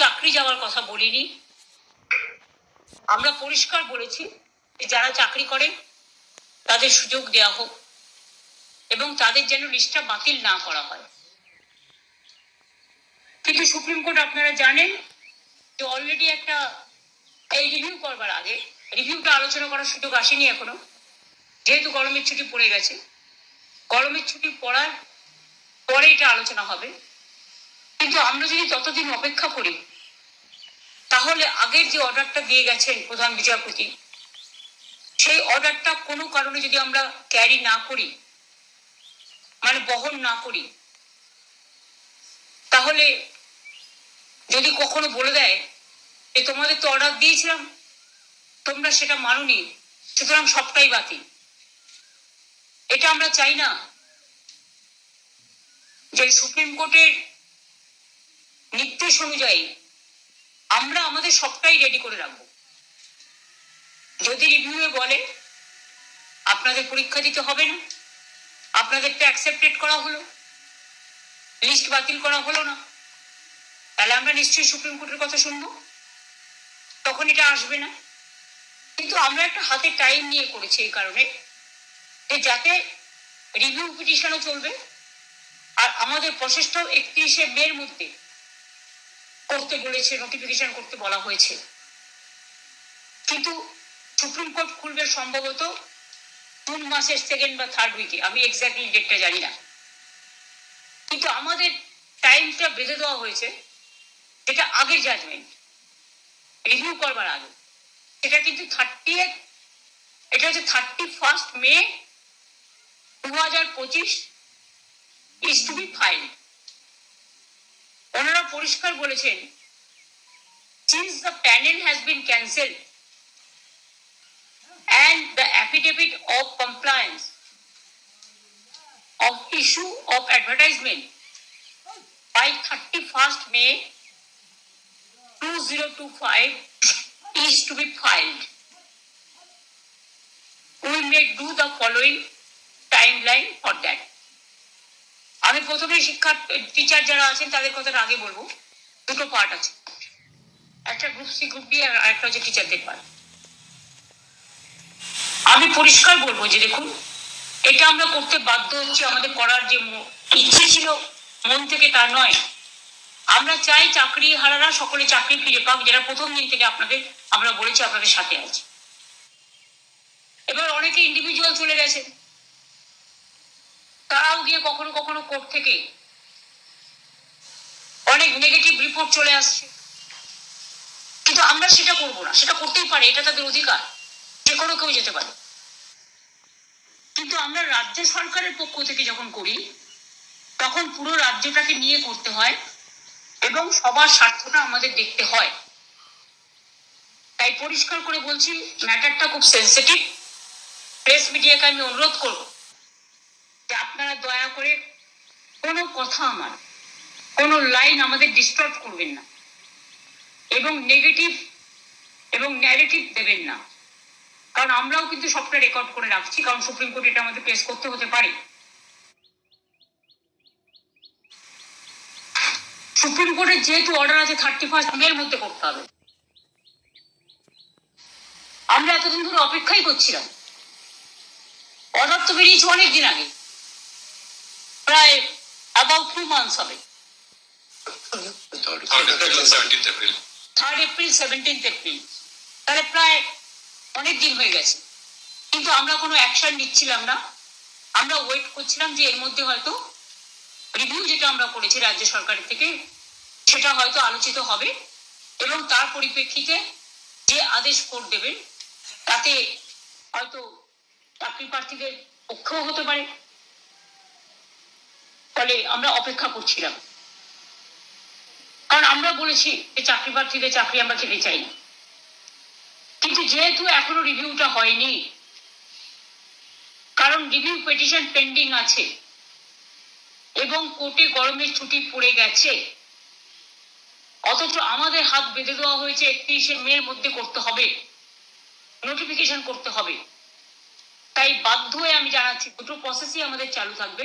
চাকরি যাওয়ার কথা বলিনি। আমরা পরিষ্কার বলেছি যারা চাকরি করে, তাদের সুযোগ দেওয়া হোক এবং তাদের যেন লিস্টটা বাতিল না করা হয়। কিন্তু সুপ্রিম কোর্ট আপনারা জানেন যে অলরেডি একটা, এই রিভিউ করবার আগে রিভিউটা আলোচনা করার সুযোগ আসেনি এখনও। যেহেতু গরমের ছুটি পড়ে গেছে, গরমের ছুটি পড়ার পরে এটা আলোচনা হবে। কিন্তু আমরা যদি ততদিন অপেক্ষা করি, তাহলে আগের যে অর্ডারটা দিয়ে গেছেন প্রধান বিচারপতি, সেই অর্ডারটা কোনো কারণে যদি আমরা ক্যারি না করি মানে বহন না করি, তাহলে যদি কখনো বলে দেয় যে তোমাদের তো অর্ডার দিয়েছিলাম, তোমরা সেটা মানোনি, সুতরাং সবটাই বাতিল। এটা আমরা চাই না যে সুপ্রিম কোর্টের নির্দেশ অনুযায়ী আমরা আমাদের সবটাই রেডি করে রাখব। যদি রিভিউয়ে বলে, আপনাদের পরীক্ষা দিতে হবে না, আপনাদেরটা অ্যাকসেপ্টেড করা হলো লিস্ট বাতিল করা হলো না, তাহলে আমরা নিশ্চয়ই সুপ্রিম কোর্টের কথা শুনব, তখন এটা আসবে না। কিন্তু আমরা একটা হাতে টাইম নিয়ে করেছি এই কারণে যে যাতে রিভিউ পিটিশনও চলবে, আর আমাদের প্রসেসটাও একত্রিশে মের মধ্যে করতে বলেছে নোটিফিকেশন করতে বলা হয়েছে। কিন্তু সুপ্রিম কোর্ট খুলবে সম্ভবত জুন মাসের সেকেন্ড বা থার্ড উইকে আমি এক্স্যাক্টলি ডেটটা জানি না। কিন্তু আমাদের টাইমটা বেঁধে দেওয়া হয়েছে, যেটা আগের জাজমেন্ট রিভিউ করবার আগে। সেটা কিন্তু থার্টি এটা হচ্ছে থার্টি ফার্স্ট মে দু হাজার পঁচিশ ইস টু বি ফাইল্ড ওনারা পরিষ্কার বলেছেন since the panel has been cancelled and the affidavit of compliance of issue of advertisement by 31st May 2025 is to be filed. We may do the following timeline for that. আমি প্রথমে শিক্ষা teacher যারা আছেন তাদের কথাটা আগে বলব। দুটো পার্ট আছে। একটা গ্রুপ সি গ্রুপ বি আর একটা হচ্ছে টিচারদের পার্ট আমি পরিষ্কার বলব যে দেখুন, এটা আমরা করতে বাধ্য হচ্ছি, আমাদের করার যে ইচ্ছে ছিল, মন থেকে তা নয়। আমরা চাই চাকরি হারারা সকলে চাকরি ফিরে পাক যারা প্রথম দিন থেকে আপনাদের, আমরা বলেছি আপনাদের সাথে আছে। এবার অনেকে ইন্ডিভিজুয়াল চলে গেছে। তারাও গিয়ে কখনো কখনো কোর্ট থেকে অনেক নেগেটিভ রিপোর্ট চলে আসছে। কিন্তু আমরা সেটা করব না, সেটা করতেই পারে, এটা তাদের অধিকার, যে কোনো কেউ যেতে পারে। কিন্তু আমরা রাজ্য সরকারের পক্ষ থেকে যখন করি, তখন পুরো রাজ্যটাকে নিয়ে করতে হয় এবং সবার স্বার্থটা আমাদের দেখতে হয়। তাই পরিষ্কার করে বলছি, ম্যাটারটা খুব সেন্সিটিভ প্রেস মিডিয়াকে আমি অনুরোধ করব যে আপনারা দয়া করে কোনো কথা আমার, কোনো লাইন আমাদের ডিস্টার্ব করবেন না। এবং নেগেটিভ এবং ন্যারেটিভ দেবেন না। কারণ আমরাও কিন্তু সবটা রেকর্ড করে রাখছি, কারণ সুপ্রিম কোর্ট এটা আমাদের পেশ করতে হতে পারে। সুপ্রিম কোর্টের যেহেতু অর্ডার আছে থার্টি ফার্স্ট মের মধ্যে করতে হবে। আমরা এতদিন ধরে অপেক্ষাই করছিলাম। অর্ডার তো বেরিয়েছে অনেক দিন আগে। প্রায় Third April, seventeenth April. Third April seventeenth April তাহলে প্রায় অনেক দিন হয়ে গেছে। কিন্তু আমরা কোনো অ্যাকশন নিচ্ছিলাম না। আমরা ওয়েট করছিলাম যে এর মধ্যে হয়তো রিভিউ যেটা আমরা করেছি রাজ্য সরকারের থেকে সেটা হয়তো আলোচিত হবে এবং তার পরিপ্রেক্ষিতে যে আদেশ কোর্ট দেবেন তাতে হয়তো চাকরি প্রার্থীদের পক্ষেও হতে পারে। ফলে আমরা অপেক্ষা করছিলাম। কারণ আমরা বলেছি যে চাকরি প্রার্থীদের চাকরি আমরা খেতে চাই কিন্তু যেহেতু এখনও রিভিউটা হয়নি, কারণ রিভিউ পিটিশন পেন্ডিং আছে, এবং কোর্টে গরমের ছুটি পড়ে গেছে, অথচ আমাদের হাত বেঁধে দেওয়া হয়েছে একত্রিশে মের মধ্যে করতে হবে নোটিফিকেশন করতে হবে। তাই বাধ্য হয়ে আমি জানাচ্ছি, দুটো প্রসেসই আমাদের চালু থাকবে।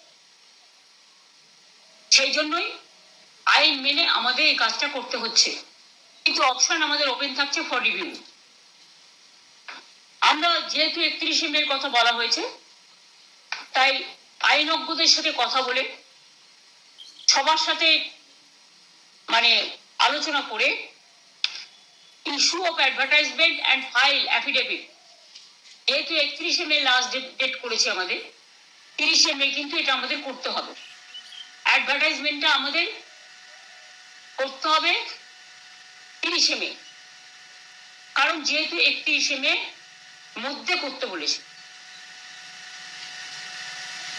সেই জন্যই আইন মেনে আমাদের এই কাজটা করতে হচ্ছে। কিন্তু অপশন আমাদের ওপেন থাকছে ফর রিভিউ আমরা যেহেতু একত্রিশে মের কথা বলা হয়েছে, তাই আইনজ্ঞদের সাথে কথা বলে, সবার সাথে মানে আলোচনা করে issue of advertisement and file affidavit যেহেতু একত্রিশে মে লাস্ট ডেট করেছে আমাদের, তিরিশে মে কিন্তু এটা আমাদের করতে হবে। অ্যাডভার্টাইজমেন্টটা আমাদের করতে হবে তিরিশে মে। কারণ যেহেতু একত্রিশে মে মধ্যে করতে বলেছে।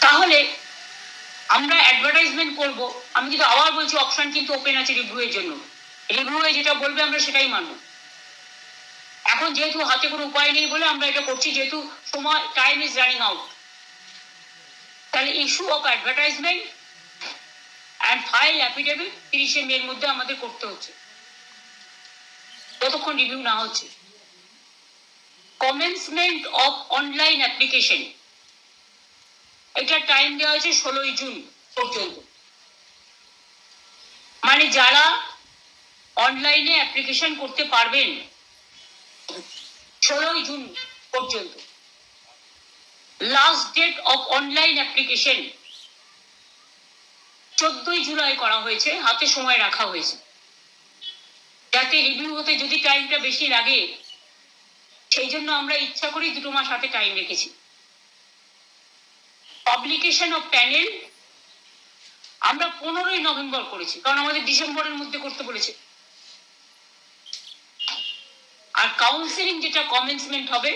তাহলে আমরা অ্যাডভার্টাইজমেন্ট করব। আমি কিন্তু আবার বলছি অপশন কিন্তু ওপেন আছে রিভিউ এর জন্য। রিভিউ এ যেটা বলবে আমরা সেটাই মানব। এখন যেহেতু হাতে কোনো উপায় নেই বলে আমরা এটা করছি, যেহেতু সময় টাইম ইজ রানিং আউট তাহলে issue of advertisement file affidavit তিরিশে মের মধ্যে আমাদের করতে হচ্ছে। যতক্ষণ রিভিউ না হচ্ছে। কমেন্সমেন্ট অফ অনলাইন অ্যাপ্লিকেশন এটা টাইম দেওয়া হয়েছে ষোলোই জুন পর্যন্ত। মানে যারা অনলাইনে অ্যাপ্লিকেশন করতে পারবেন, ষোলোই জুন পর্যন্ত। Last date of online application চোদ্দই জুলাই করা হয়েছে, হাতে সময় রাখা হয়েছে। যাতে রিভিউ হতে যদি টাইমটা বেশি লাগে, সেই জন্য আমরা ইচ্ছা করেই দুটো মাস হাতে টাইম রেখেছি। পাবলিকেশন অফ প্যানেল আমরা পনেরোই নভেম্বর করেছি, কারণ আমাদের ডিসেম্বরের মধ্যে করতে বলেছে। আর কাউন্সিলিং যেটা কমেন্সমেন্ট হবে,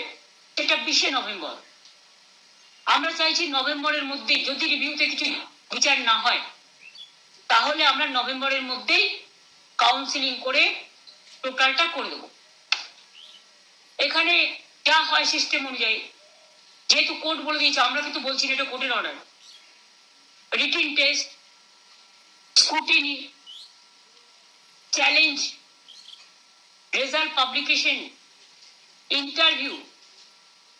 সেটা বিশে নভেম্বর। আমরা চাইছি নভেম্বরের মধ্যে যদি রিভিউতে কিছু বিচার না হয় তাহলে আমরা নভেম্বরের মধ্যেই কাউন্সিলিং করে টোটালটা করে দেবো। এখানে যা হয় সিস্টেম অনুযায়ী, যেহেতু কোর্ট বলে দিয়েছে, আমরা কিন্তু বলছি না এটা কোর্টের order written test scrutiny challenge result publication interview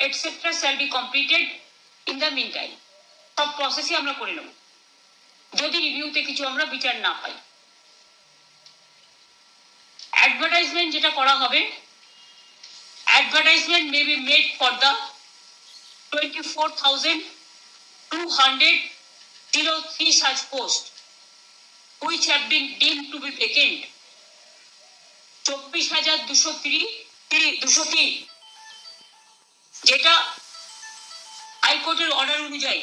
etcetera shall be completed in the meantime সব প্রসেসই আমরা করে নেব। যদি রিভিউতে কিছু আমরা বিচার না পাই। অ্যাডভার্টাইজমেন্ট যেটা করা হবে advertisement may be made for the twenty four thousand two hundred zero post which have been deem to be vacant চব্বিশ হাজার দুশো তিরি তিরি দুশো তিন যেটা হাইকোর্টের অর্ডার অনুযায়ী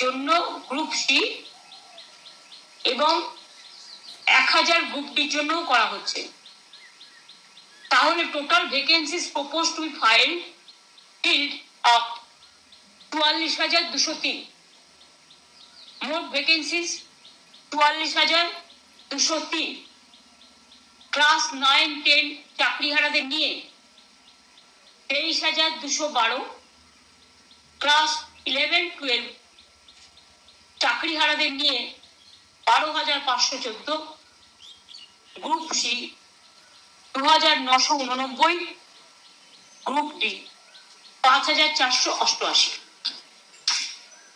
জন্য গ্রুপ সি এবং এক হাজার গ্রুপ ডির জন্যও করা হচ্ছে। তাহলে total vacancies propose to file field of চুয়াল্লিশ হাজার দুশো তিন। মোট ভ্যাকেন্সিস চুয়াল্লিশ হাজার দুশো তিন। ক্লাস নাইন টেন চাকরিহারাদের নিয়ে তেইশ হাজার দুশো বারো। ক্লাস ইলেভেন টুয়েলভ চাকরিহারাদের নিয়ে বারো হাজার পাঁচশো চোদ্দ গ্রুপ সি দু হাজার নশো উননব্বই গ্রুপ ডি পাঁচ হাজার চারশো অষ্টআশি।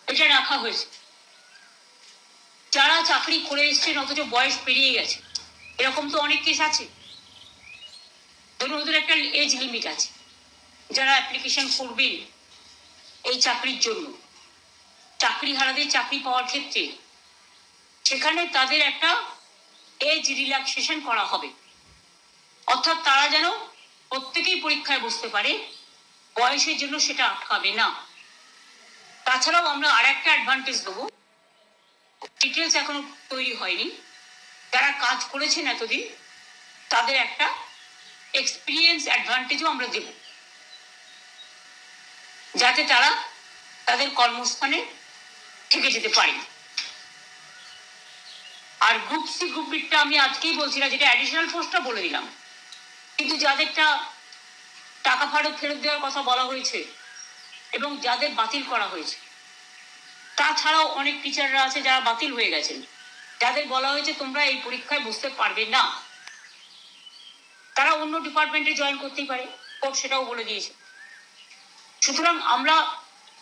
এটা রাখা হয়েছে। যারা চাকরি করে এসছেন, অথচ বয়স পেরিয়ে গেছে, এরকম তো অনেক কেস আছে। ধরুন, ওদের একটা এজ লিমিট আছে। যারা অ্যাপ্লিকেশন করবেন এই চাকরির জন্য। চাকরি হারাদের চাকরি পাওয়ার ক্ষেত্রে সেখানে তাদের একটা এজ রিল্যাক্সেশন করা হবে। অর্থাৎ তারা যেন প্রত্যেকেই পরীক্ষায় বসতে পারে, বয়সের জন্য সেটা আটকাবে না। তাছাড়াও আমরা আর একটা অ্যাডভান্টেজ দেবো। ডিটেলস এখনও তৈরি হয়নি। যারা কাজ করেছেন এতদিন, তাদের একটা এক্সপিরিয়েন্স অ্যাডভান্টেজও আমরা দেব। যাতে তারা তাদের কর্মস্থানে থেকে যেতে পারে। আর গ্রুপ সি গ্রুপ বিটটা আমি আজকেই বলছিলাম যেটা অ্যাডিশনাল ফোর্সটা বলে দিলাম। কিন্তু যাদেরটা টাকা ফারত ফেরত দেওয়ার কথা বলা হয়েছে এবং যাদের বাতিল করা হয়েছে, তাছাড়াও অনেক টিচাররা আছে যারা বাতিল হয়ে গেছেন, যাদের বলা হয়েছে তোমরা এই পরীক্ষায় বুঝতে পারবে না। তারা অন্য ডিপার্টমেন্টে জয়েন করতেই পারে কোর্ট সেটাও বলে দিয়েছে। সুতরাং আমরা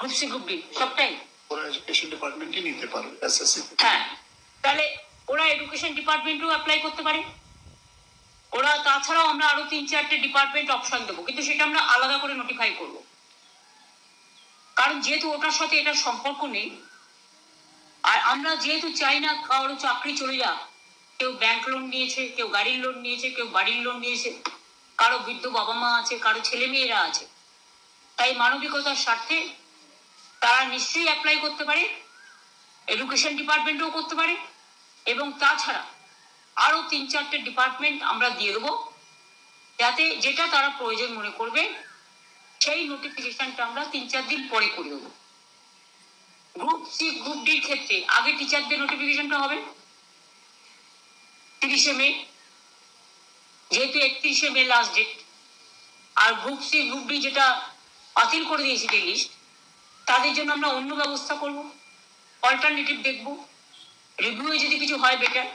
গ্রুপ সি গ্রুপ ডি সবটাই। ওরা এডুকেশন ডিপার্টমেন্টই নিতে পারবে এসএসসি হ্যাঁ তাহলে ওরা এডুকেশন ডিপার্টমেন্টেও অ্যাপ্লাই করতে পারে। ওরা তাছাড়াও আমরা আরও তিন চারটে ডিপার্টমেন্ট অপশন দেবো কিন্তু সেটা আমরা আলাদা করে নোটিফাই করব। কারণ যেহেতু ওটার সাথে এটার সম্পর্ক নেই আর আমরা যেহেতু চাই না কারও চাকরি চলে যাক কেউ ব্যাংক লোন নিয়েছে কেউ গাড়ির লোন নিয়েছে কেউ বাড়ির লোন নিয়েছে কারও বৃদ্ধ বাবা মা আছে কারও ছেলে মেয়েরা আছে তাই মানবিকতার স্বার্থে তারা নিশ্চয়ই অ্যাপ্লাই করতে পারে এডুকেশন ডিপার্টমেন্টও করতে পারে, এবং তাছাড়া আরও তিন চারটে ডিপার্টমেন্ট আমরা দিয়ে দেবো, যাতে যেটা তারা প্রয়োজন মনে করবে, সেই নোটিফিকেশনটা আমরা তিন চার দিন পরে করে দেবো। গ্রুপ সি গ্রুপ ডির ক্ষেত্রে আগে টিচারদের নোটিফিকেশনটা হবে তিরিশে মে, যেহেতু একত্রিশে মে লাস্ট ডেট আর গ্রুপ সি গ্রুপ ডি যেটা বাতিল করে দিয়েছি লিস্ট তাদের জন্য আমরা অন্য ব্যবস্থা করব অল্টারনেটিভ দেখব। রিভিউ যদি কিছু হয় বেটার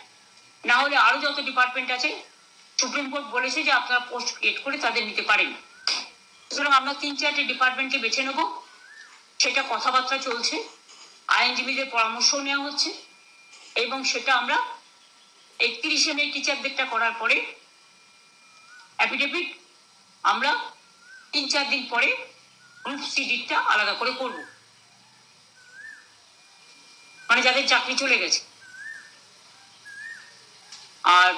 না হলে আরও যত ডিপার্টমেন্ট আছে, সুপ্রিম কোর্ট বলেছে যে আপনারা পোস্ট ক্রিয়েট করে তাদের নিতে পারেন। সুতরাং আমরা তিন চারটে ডিপার্টমেন্টকে বেছে নেব। সেটা কথাবার্তা চলছে। আইনজীবীদের পরামর্শ নেওয়া হচ্ছে। এবং সেটা আমরা একত্রিশে মে টিচারদেরটা করার পরে অ্যাফিডেভিট আমরা তিন চার দিন পরে গ্রুপ সিডিটা আলাদা করে করব। মানে যাদের চাকরি চলে গেছে। আর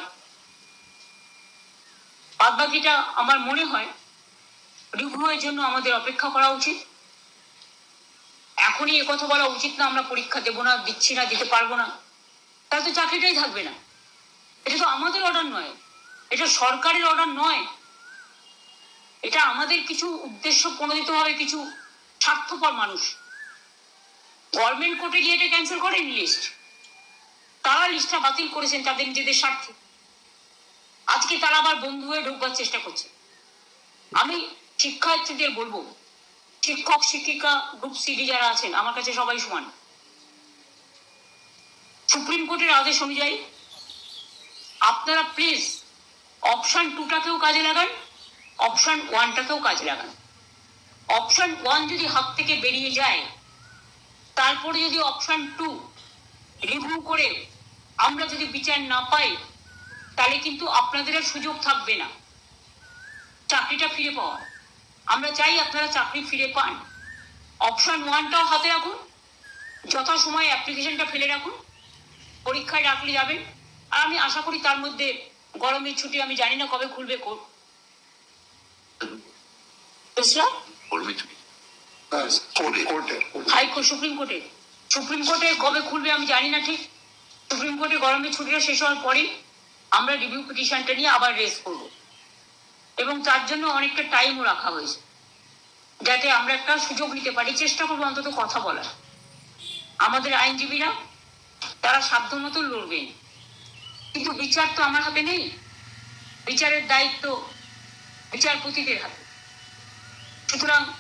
বাদ বাকিটা আমার মনে হয় রিভিউয়ের জন্য আমাদের অপেক্ষা করা উচিত। এখনই কথা বলা উচিত না, আমরা পরীক্ষা দেবো না, দিচ্ছি না, দিতে পারব না। তাহলে তো চাকরিটাই থাকবে না। এটা তো আমাদের অর্ডার নয়। এটা সরকারের অর্ডার নয়। এটা আমাদের কিছু উদ্দেশ্য প্রণোদিত হবে কিছু স্বার্থপর মানুষ। গভর্নমেন্ট কোর্টে গিয়ে এটা ক্যান্সেল করেনি লিস্ট তারা লিস্টটা বাতিল করেছেন তাদের নিজেদের স্বার্থে। আজকে তারা আবার বন্ধু হয়ে ঢুকবার চেষ্টা করছে। আমি শিক্ষার্থীদের বলব, শিক্ষক, শিক্ষিকা গ্রুপ সিডি যারা আছেন, আমার কাছে সবাই সমান। সুপ্রিম কোর্টের আদেশ অনুযায়ী আপনারা প্লিজ অপশন টুটাকেও কাজে লাগান। অপশন ওয়ানটাকেও কাজে লাগান। অপশন ওয়ান যদি হাত থেকে বেরিয়ে যায়, তারপরে যদি অপশন টু রিভিউ করে আমরা যদি বিচার না পাই, তাহলে কিন্তু আপনাদের আর সুযোগ থাকবে না। চাকরিটা ফিরে পাওয়া। আমরা চাই আপনারা চাকরি ফিরে পান। অপশন ওয়ানটাও হাতে রাখুন। যথাসময়ে অ্যাপ্লিকেশনটা ফেলে রাখুন। পরীক্ষায় ডাকলে যাবেন। আর আমি আশা করি তার মধ্যে গরমের ছুটি আমি জানি না কবে খুলবে করবি কোর্টে কোর্টে। হাইকোর্ট সুপ্রিম কোর্টে। সুপ্রিম কোর্টে কবে খুলবে আমি জানি না ঠিক। সুপ্রিম কোর্টে গরমের ছুটিটা শেষ হওয়ার পরেই আমরা রিভিউ পিটিশনটা নিয়ে আবার রেস করব। এবং তার জন্য অনেকটা টাইমও রাখা হয়েছে। যাতে আমরা একটা সুযোগ নিতে পারি চেষ্টা করব অন্তত কথা বলার। আমাদের আইনজীবীরা তারা সাধ্যমতো লড়বেন কিন্তু বিচার তো আমার হাতে নেই। বিচারের দায়িত্ব বিচারপতিদের হাতে। সুতরাং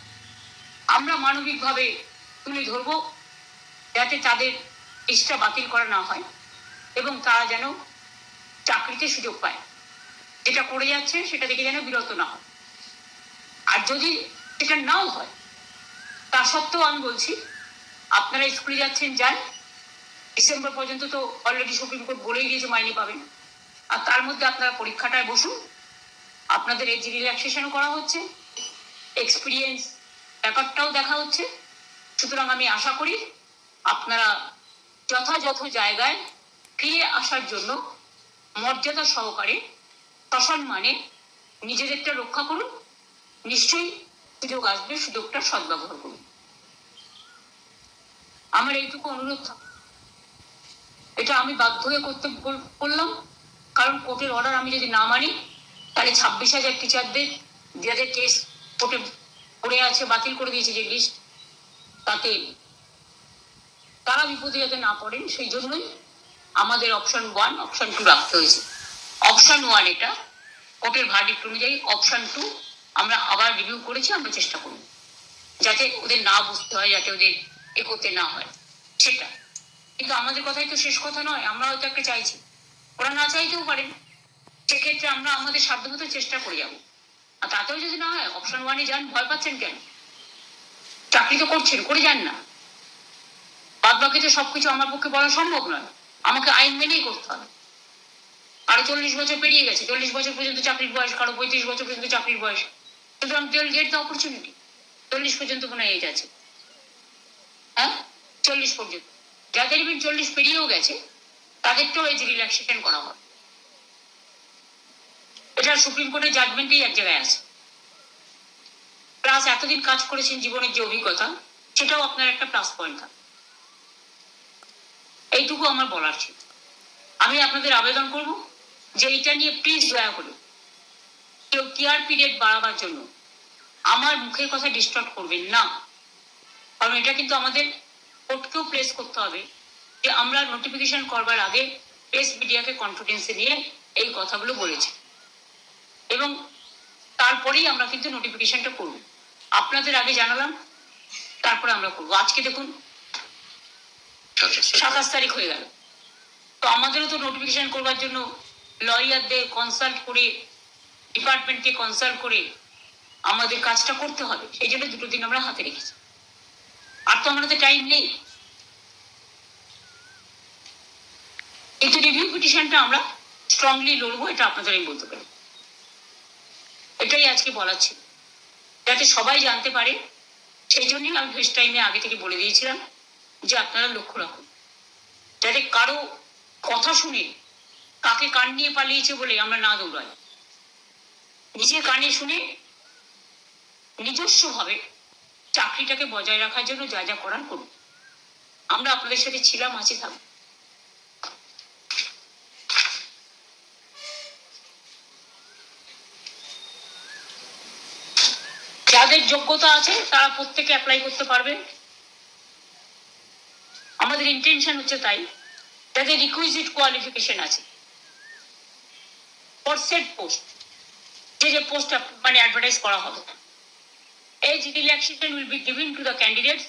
আমরা মানবিকভাবে তুলে ধরব যাতে তাদের ইচ্ছা বাতিল করা না হয় এবং তারা যেন চাকরিতে সুযোগ পায়। যেটা করে যাচ্ছে সেটা থেকে যেন বিরত না হয়। আর যদি সেটা নাও হয়, তা সত্ত্বেও আমি বলছি, আপনারা স্কুলে যাচ্ছেন, যান। ডিসেম্বর পর্যন্ত তো অলরেডি সুপ্রিম কোর্ট বলেই দিয়েছে মাইনে পাবেন। আর তার মধ্যে আপনারা পরীক্ষাটায় বসুন। আপনাদের এজ রিল্যাক্সেশনও করা হচ্ছে। এক্সপিরিয়েন্স ব্যাপারটাও দেখা হচ্ছে। সুতরাং আমি আশা করি আপনারা যথাযথ জায়গায় ফিরে আসার জন্য মর্যাদা সহকারে সসম্মানে নিজেদেরটা রক্ষা করুন। নিশ্চয়ই সুযোগ আসবে, সুযোগটা সদ্ব্যবহার করুন। আমার এইটুকু অনুরোধ এটা আমি বাধ্য হয়ে করতে বললাম কারণ কোর্টের অর্ডার আমি যদি না মানি, তাহলে ছাব্বিশ হাজার টিচারদের যাদের কেস কোর্টে পড়ে আছে, বাতিল করে দিয়েছে যে লিস্ট তাতে তারা বিপদে যাতে না পড়েন, সেই জন্যই আমাদের অপশন ওয়ান অপশন টু রাখতে হয়েছে। অপশন ওয়ান এটা কোর্টের ভার্ডিক্ট অনুযায়ী অপশন টু আমরা আবার রিভিউ করেছি, আমরা চেষ্টা করব। যাতে ওদের না বুঝতে হয়, যাতে ওদের এ করতে না হয়। সেটা। কিন্তু আমাদের কথাই তো শেষ কথা নয়, আমরা হয়তো একটা চাইছি। ওরা না চাইতেও পারেন। সেক্ষেত্রে আমরা আমাদের সাধ্যমতো চেষ্টা করে যাব। তাতেও যদি না হয় অপশন ওয়ানে যান, ভয় পাচ্ছেন কেন? চাকরি তো করছেন, করে যান না। বাদ বাকি তো সবকিছু আমার পক্ষে বলা সম্ভব নয়। আমাকে আইন মেনেই করতে হবে। আরও চল্লিশ বছর পেরিয়ে গেছে, চল্লিশ বছর পর্যন্ত চাকরির বয়স কারও, পঁয়ত্রিশ বছর পর্যন্ত চাকরির বয়স। সুতরাং টেল গেট দ্য অপরচুনিটি চল্লিশ পর্যন্ত কোনো এজ আছে। হ্যাঁ? চল্লিশ পর্যন্ত। যাদের ইভেন চল্লিশ পেরিয়েও গেছে, তাদেরকেও এজ রিল্যাক্সেশন করা হয়। এটা সুপ্রিম কোর্টের জাজমেন্টেই এক জায়গায় আছে। প্লাস এতদিন কাজ করেছেন জীবনের যে অভিজ্ঞতা, সেটাও আপনার একটা প্লাস পয়েন্ট থাকে। এইটুকু আমার বলার ছিল। আমি আপনাদের আবেদন করব যে এটা নিয়ে প্লিজ দয়া করে কেউ কেয়ার পিরিয়ড বাড়াবার জন্য আমার মুখের কথা ডিস্টার্ব করবেন না। কারণ এটা কিন্তু আমাদের কোর্টকেও প্রেস করতে হবে যে আমরা নোটিফিকেশন করবার আগে প্রেস মিডিয়াকে কনফিডেন্সে নিয়ে এই কথাগুলো বলেছি। এবং তারপরেই আমরা কিন্তু নোটিফিকেশনটা করব। আপনাদের আগে জানালাম তারপরে আমরা করব। আজকে দেখুন সাতাশ তারিখ। হয়ে গেল। তো আমাদেরও তো নোটিফিকেশন করবার জন্য লয়ারদের কনসাল্ট করে ডিপার্টমেন্টকে কনসাল্ট করে আমাদের কাজটা করতে হবে। সেই জন্য দুটো দিন আমরা হাতে রেখেছি। আর তো আমাদের টাইম নেই। কিন্তু রিভিউ পিটিশনটা আমরা স্ট্রংলি লড়বো এটা আপনাদের আমি বলতে পারি। এটাই আজকে বলার ছিল। যাতে সবাই জানতে পারে, সেই জন্যই আমি ফেস টাইমে আগে থেকে বলে দিয়েছিলাম যে আপনারা লক্ষ্য রাখুন, যাতে কারও কথা শুনে কাকে কান নিয়ে পালিয়েছে বলে আমরা না দৌড়াই। নিজের কানে শুনে নিজস্বভাবে চাকরিটাকে বজায় রাখার জন্য যা যা করার করুন। আমরা আপনাদের সাথে ছিলাম, আছি থাকব। যাদের যোগ্যতা আছে তারা প্রত্যেকে অ্যাপ্লাই করতে পারবে আমাদের ইন্টেনশন হচ্ছে তাই যাদের রিকুইজিট কোয়ালিফিকেশন আছে ফর সেট পোস্ট যে যে পোস্ট মানে অ্যাডভার্টাইজ করা হবে age relaxation will be given to the candidates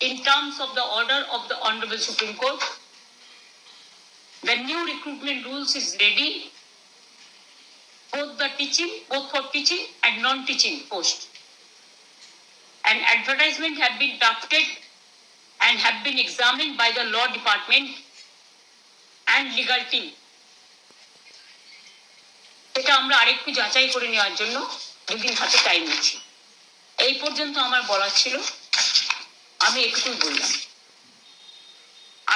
in terms of the order of the Honorable Supreme Court. The new recruitment rules is ready, both the teaching, both for teaching and non-teaching post. An advertisement have been drafted and have been examined by the law department and legal team. এটা আমরা আরেকটু যাচাই করে নেওয়ার জন্য দুদিন হাতে time নিচ্ছি এই পর্যন্ত আমার বলার ছিল। আমি একটু বললাম।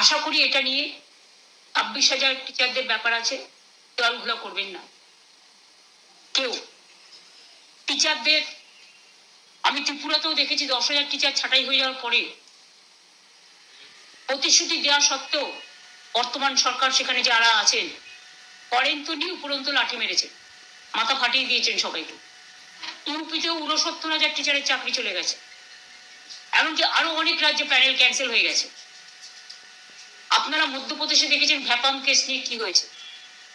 আশা করি এটা নিয়ে ছাব্বিশ হাজার টিচারদের ব্যাপার আছে দলগুলো করবেন না। কেউ টিচারদের আমি ত্রিপুরাতেও দেখেছি দশ হাজার টিচার ছাঁটাই হয়ে যাওয়ার পরে। প্রতিশ্রুতি দেওয়া সত্ত্বেও বর্তমান সরকার সেখানে যারা আছেন করেন তো নিয়ে উপরন্ত লাঠি মেরেছে, মাথা ফাটিয়ে দিয়েছেন সবাইকে। ইউপিতেও উনসত্তর হাজার টিচারের চাকরি চলে গেছে। এমনকি আরও অনেক রাজ্যে প্যানেল ক্যান্সেল হয়ে গেছে। আপনারা মধ্যপ্রদেশে দেখেছেন ভ্যাপাম কেস নিয়ে কি হয়েছে?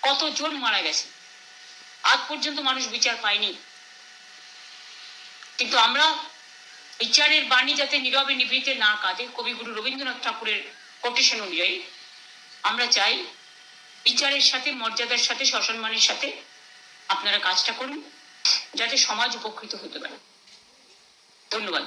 কতজন মারা গেছে? আজ পর্যন্ত মানুষ বিচার পায়নি। কিন্তু আমরা বিচারের বাণী যাতে নীরবে নিভৃতে না কাঁদে, কবিগুরু রবীন্দ্রনাথ ঠাকুরের কোটেশন অনুযায়ী, আমরা চাই বিচারের সাথে, মর্যাদার সাথে, সসম্মানের সাথে আপনারা কাজটা করুন, যাতে সমাজ উপকৃত হতে পারে। ধন্যবাদ।